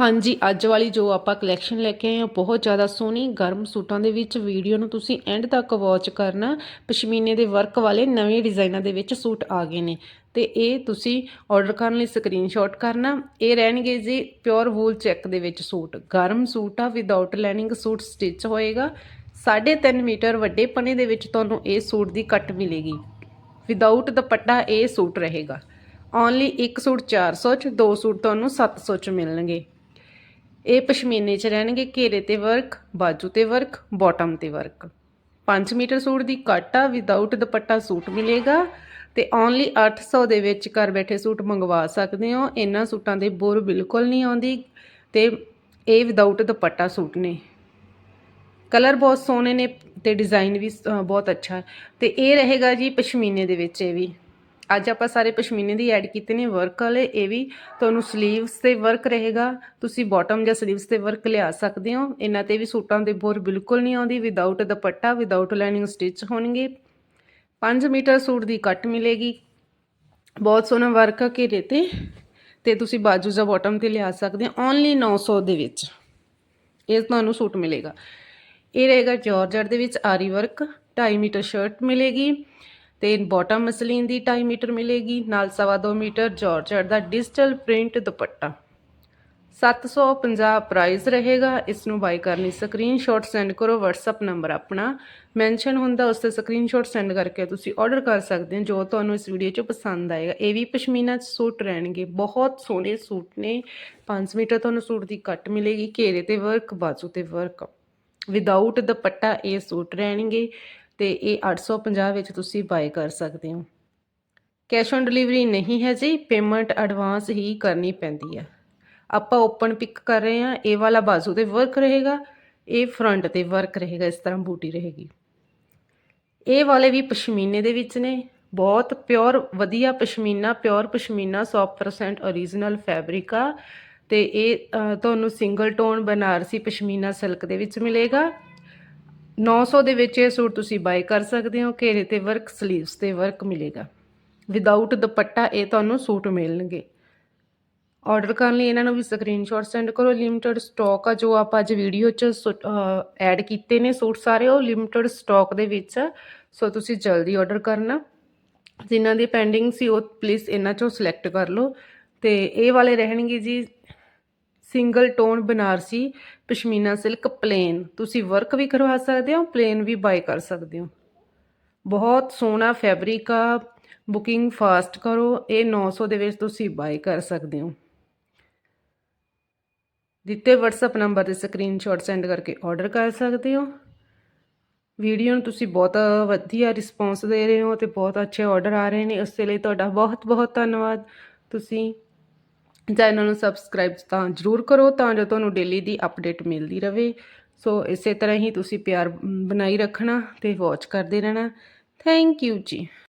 ਹਾਂਜੀ, ਅੱਜ ਵਾਲੀ ਜੋ ਆਪਾਂ ਕਲੈਕਸ਼ਨ ਲੈ ਕੇ ਆਏ ਹਾਂ, ਬਹੁਤ ਜ਼ਿਆਦਾ ਸੋਹਣੀ, ਗਰਮ ਸੂਟਾਂ ਦੇ ਵਿੱਚ ਵੀਡੀਓ ਨੂੰ ਤੁਸੀਂ ਐਂਡ ਤੱਕ ਵਾਚ ਕਰਨਾ। ਪਸ਼ਮੀਨੇ ਦੇ ਵਰਕ ਵਾਲੇ ਨਵੇਂ ਡਿਜ਼ਾਈਨਾਂ ਦੇ ਵਿੱਚ ਸੂਟ ਆ ਗਏ ਨੇ। ਤੇ ਇਹ ਤੁਸੀਂ ਆਰਡਰ ਕਰਨ ਲਈ ਸਕਰੀਨਸ਼ਾਟ ਕਰਨਾ। ਇਹ ਰਹਿਣਗੇ ਜੀ ਪਿਓਰ ਵੂਲ ਚੈੱਕ ਦੇ ਵਿੱਚ ਸੂਟ। ਗਰਮ ਸੂਟ ਆ ਵਿਦਆਊਟ ਲਾਈਨਿੰਗ ਸੂਟ ਸਟਿਚ ਹੋਏਗਾ। 3.5 ਮੀਟਰ ਵੱਡੇ ਪਨੇ ਦੇ ਵਿੱਚ ਤੁਹਾਨੂੰ ਇਹ ਸੂਟ ਦੀ ਕੱਟ ਮਿਲੇਗੀ। ਵਿਦਆਊਟ ਦੁਪੱਟਾ ਇਹ ਸੂਟ ਰਹੇਗਾ। ਓਨਲੀ ਇੱਕ ਸੂਟ 400 ਚ, ਦੋ ਸੂਟ ਤੁਹਾਨੂੰ 700 ਚ ਮਿਲਣਗੇ। ਇਹ ਪਸ਼ਮੀਨੇ ਚ ਰਹਿਣਗੇ ਘੇਰੇ ਤੇ ਵਰਕ ਬਾਜੂ ਤੇ ਵਰਕ ਬਾਟਮ ਤੇ ਵਰਕ। 5 ਮੀਟਰ ਸੂਟ ਦੀ ਕੱਟ ਆ ਵਿਦਆਊਟ ਦੁਪੱਟਾ ਸੂਟ ਮਿਲੇਗਾ ਤੇ ਓਨਲੀ 800 ਦੇ ਵਿੱਚ ਘਰ ਬੈਠੇ ਸੂਟ ਮੰਗਵਾ ਸਕਦੇ ਹੋ। ਇਹਨਾਂ ਸੂਟਾਂ ਦੇ ਬੋਰ ਬਿਲਕੁਲ ਨਹੀਂ ਆਉਂਦੀ ਤੇ ਇਹ ਵਿਦਆਊਟ ਦੁਪੱਟਾ ਸੂਟ ਨੇ। ਕਲਰ ਬਹੁਤ ਸੋਹਣੇ ਨੇ ਤੇ ਡਿਜ਼ਾਈਨ ਵੀ ਅ, ਬਹੁਤ ਅੱਛਾ। ਹੈ ਤੇ ਇਹ ਰਹੇਗਾ ਜੀ ਪਸ਼ਮੀਨੇ ਦੇ ਵਿੱਚ ਇਹ ਵੀ। ਅੱਜ ਆਪਾਂ ਸਾਰੇ ਪਸ਼ਮੀਨੇ ਦੀ ਐਡ ਕੀਤੇ ਨੇ ਵਰਕ ਵਾਲੇ, ਇਹ ਵੀ ਤੁਹਾਨੂੰ ਸਲੀਵਸ ਤੇ ਵਰਕ ਰਹੇਗਾ। ਤੁਸੀਂ ਬਾਟਮ ਜਾਂ ਸਲੀਵਸ ਤੇ ਵਰਕ ਲਿਆ ਸਕਦੇ ਹੋ। ਇਹਨਾਂ ਤੇ ਵੀ ਸੂਟਾਂ ਦੇ ਬੋਰ ਬਿਲਕੁਲ ਨਹੀਂ ਆਉਂਦੀ without dupatta without lining stitch ਹੋਣਗੇ। 5 ਮੀਟਰ ਸੂਟ ਦੀ ਕੱਟ ਮਿਲੇਗੀ। ਬਹੁਤ ਸੋਹਣਾ ਵਰਕ ਆ ਘੇਰੇ ਤੇ। ਤੇ ਤੁਸੀਂ ਬਾਜੂ ਜਾਂ ਬਾਟਮ ਤੇ ਲਿਆ ਸਕਦੇ ਹੋ। ਓਨਲੀ 900 ਦੇ ਵਿੱਚ ਇਹ ਤੁਹਾਨੂੰ ਸੂਟ ਮਿਲੇਗਾ। ਇਹ ਰਹੇਗਾ ਜਾਰਜਟ ਦੇ ਵਿੱਚ ਆਰੀ ਵਰਕ 2.5 ਮੀਟਰ ਸ਼ਰਟ ਮਿਲੇਗੀ। ਤੇ ਬਾਟਮ ਮਸਲੀਨ ਦੀ 2.5 ਮੀਟਰ ਮਿਲੇਗੀ, ਨਾਲ ਸਵਾ 2 ਮੀਟਰ ਜਾਰਜਟ ਦਾ ਡਿਜੀਟਲ ਪ੍ਰਿੰਟ ਦੁਪੱਟਾ। 750 ਪ੍ਰਾਈਸ ਰਹੇਗਾ ਇਸ ਨੂੰ ਬਾਈ ਕਰਨੀ। ਸਕਰੀਨਸ਼ਾਟ ਸੈਂਡ ਕਰੋ, WhatsApp ਨੰਬਰ ਆਪਣਾ। ਮੈਂਸ਼ਨ ਹੁੰਦਾ ਉਸ ਤੇ ਸਕਰੀਨਸ਼ਾਟ ਸੈਂਡ ਕਰਕੇ ਤੁਸੀਂ ਆਰਡਰ ਕਰ ਸਕਦੇ ਹੋ, ਜੋ ਤੁਹਾਨੂੰ ਇਸ ਵੀਡੀਓ 'ਚ ਪਸੰਦ ਆਏਗਾ। ਇਹ ਵੀ ਪਸ਼ਮੀਨਾ ਸੂਟ ਰਹਿਣਗੇ। ਬਹੁਤ ਸੋਹਣੇ ਸੂਟ ਨੇ। 5 ਮੀਟਰ ਤੁਹਾਨੂੰ ਸੂਟ ਦੀ ਕੱਟ ਮਿਲੇਗੀ। ਘੇਰੇ ਤੇ ਵਰਕ ਬਾਜੂ ਤੇ ਵਰਕ ਵਿਦਆਊਟ ਦੁਪੱਟਾ ਇਹ ਸੂਟ ਰਹਿਣਗੇ। ਤੇ ਇਹ 850 ਵਿੱਚ ਤੁਸੀਂ ਬਾਏ ਕਰ ਸਕਦੇ ਹੋ। ਕੈਸ਼ ਔਨ ਡਿਲੀਵਰੀ ਨਹੀਂ ਹੈ ਜੀ ਪੇਮੈਂਟ ਐਡਵਾਂਸ ਹੀ ਕਰਨੀ ਪੈਂਦੀ ਹੈ। ਆਪਾਂ ਓਪਨ ਪਿਕ ਕਰ ਰਹੇ ਹਾਂ, ਇਹ ਵਾਲਾ ਬਾਜ਼ੂ ਤੇ ਵਰਕ ਰਹੇਗਾ, ਇਹ ਫਰੰਟ ਤੇ ਵਰਕ ਰਹੇਗਾ, ਇਸ ਤਰ੍ਹਾਂ ਬੂਟੀ ਰਹੇਗੀ। ਇਹ ਵਾਲੇ ਵੀ ਪਸ਼ਮੀਨੇ ਦੇ ਵਿੱਚ ਨੇ, ਬਹੁਤ ਪਿਓਰ ਵਧੀਆ pashmina pure pashmina 100% original fabric ਆ। ਤੇ ਇਹ ਤੁਹਾਨੂੰ single tone Banarasi pashmina silk ਦੇ ਵਿੱਚ ਮਿਲੇਗਾ। 900 ਦੇ ਵਿੱਚ ਇਹ ਸੂਟ ਤੁਸੀਂ ਬਾਈ ਕਰ ਸਕਦੇ ਹੋ, ਘੇਰੇ ਤੇ ਵਰਕ ਸਲੀਵਸ ਤੇ ਵਰਕ ਮਿਲੇਗਾ। ਵਿਦਆਊਟ ਦੁਪੱਟਾ ਇਹ ਤੁਹਾਨੂੰ ਸੂਟ ਮਿਲਣਗੇ। ਆਰਡਰ ਕਰਨ ਲਈ ਇਹਨਾਂ ਨੂੰ ਵੀ ਸਕਰੀਨਸ਼ਾਟ ਸੈਂਡ ਕਰੋ। ਲਿਮਟਿਡ ਸਟਾਕ ਆ ਜੋ ਆਪਾਂ ਅੱਜ ਵੀਡੀਓ 'ਚ ਐਡ ਕੀਤੇ ਨੇ ਸੂਟ ਸਾਰੇ, ਉਹ ਲਿਮਟਿਡ ਸਟਾਕ ਦੇ ਵਿੱਚ ਆ। ਸੋ ਤੁਸੀਂ ਜਲਦੀ ਆਰਡਰ ਕਰਨਾ। ਜਿਨ੍ਹਾਂ ਦੀ ਪੈਂਡਿੰਗ ਸੀ ਉਹ ਪਲੀਜ਼ ਇਹਨਾਂ 'ਚੋਂ ਸਿਲੈਕਟ ਕਰ ਲਓ। ਤੇ ਇਹ ਵਾਲੇ ਰਹਿਣਗੇ ਜੀ single tone Banarasi pashmina silk plain. ਤੁਸੀਂ ਵਰਕ ਵੀ ਕਰਵਾ ਸਕਦੇ ਹੋ, ਪਲੇਨ ਵੀ ਬਾਈ ਕਰ ਸਕਦੇ ਹੋ। ਬਹੁਤ ਸੋਹਣਾ ਫੈਬਰਿਕ ਆ, ਬੁਕਿੰਗ ਫਾਸਟ ਕਰੋ, ਇਹ 900 ਦੇ ਵਿੱਚ ਤੁਸੀਂ ਬਾਈ ਕਰ ਸਕਦੇ ਹੋ। ਦਿੱਤੇ WhatsApp ਨੰਬਰ ਤੇ ਸਕਰੀਨਸ਼ਾਟ ਸੈਂਡ ਕਰਕੇ ਆਰਡਰ ਕਰ ਸਕਦੇ ਹੋ। ਵੀਡੀਓ ਨੂੰ ਤੁਸੀਂ ਬਹੁਤ ਵਧੀਆ ਰਿਸਪੌਂਸ ਦੇ ਰਹੇ ਹੋ ਤੇ ਬਹੁਤ ਅੱਛੇ ਆਰਡਰ ਆ ਰਹੇ ਨੇ, ਉਸ ਲਈ ਤੁਹਾਡਾ ਬਹੁਤ ਬਹੁਤ ਧੰਨਵਾਦ। ਤੁਸੀਂ ਚੈਨਲ ਨੂੰ ਸਬਸਕ੍ਰਾਈਬ ਤਾਂ ਜ਼ਰੂਰ ਕਰੋ ਤਾਂ ਜੋ ਤੁਹਾਨੂੰ ਡੇਲੀ ਦੀ ਅਪਡੇਟ ਮਿਲਦੀ ਰਹੇ। ਸੋ ਇਸੇ ਤਰ੍ਹਾਂ ਹੀ ਤੁਸੀਂ ਪਿਆਰ ਬਣਾਈ ਰੱਖਣਾ ਤੇ ਵਾਚ ਕਰਦੇ ਰਹਿਣਾ। ਥੈਂਕ ਯੂ ਜੀ।